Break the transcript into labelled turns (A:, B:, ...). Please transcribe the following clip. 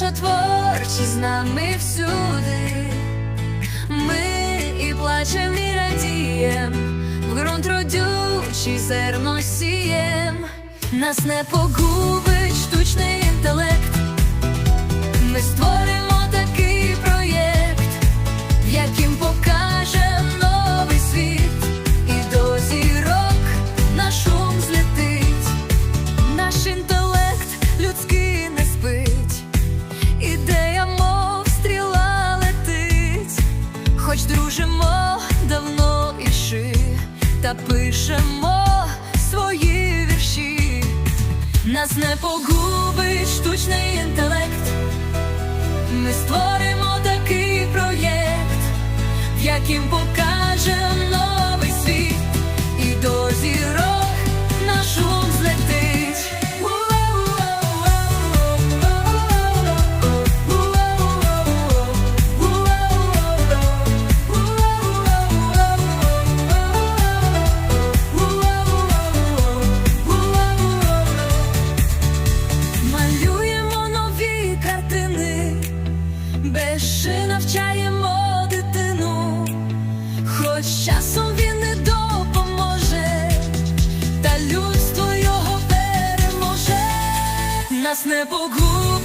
A: наша творчість з нами всюди. Ми і плачем, і радієм, в ґрунт родючий зерно сієм. Нас не погубить та пишемо свої вірші, нас не погубить штучний інтелект. Ми створимо такий проєкт, в яким покажем новий світ, і до без навчаємо дитину, хоч часом він не допоможе, та людство його переможе, нас не погубить